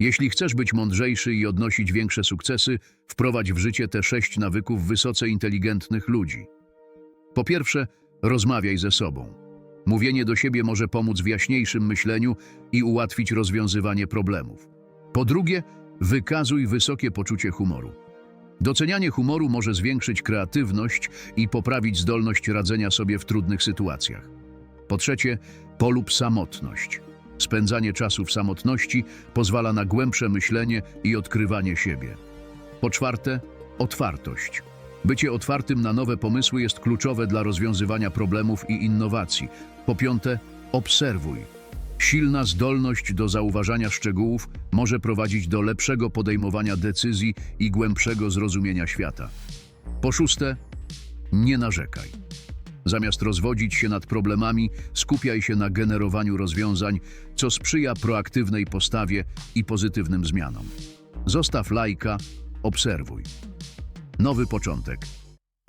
Jeśli chcesz być mądrzejszy i odnosić większe sukcesy, wprowadź w życie te sześć nawyków wysoce inteligentnych ludzi. Po pierwsze, rozmawiaj ze sobą. Mówienie do siebie może pomóc w jaśniejszym myśleniu i ułatwić rozwiązywanie problemów. Po drugie, wykazuj wysokie poczucie humoru. Docenianie humoru może zwiększyć kreatywność i poprawić zdolność radzenia sobie w trudnych sytuacjach. Po trzecie, polub samotność. Spędzanie czasu w samotności pozwala na głębsze myślenie i odkrywanie siebie. Po czwarte, otwartość. Bycie otwartym na nowe pomysły jest kluczowe dla rozwiązywania problemów i innowacji. Po piąte, obserwuj. Silna zdolność do zauważania szczegółów może prowadzić do lepszego podejmowania decyzji i głębszego zrozumienia świata. Po szóste, nie narzekaj. Zamiast rozwodzić się nad problemami, skupiaj się na generowaniu rozwiązań, co sprzyja proaktywnej postawie i pozytywnym zmianom. Zostaw lajka, obserwuj. Nowy początek.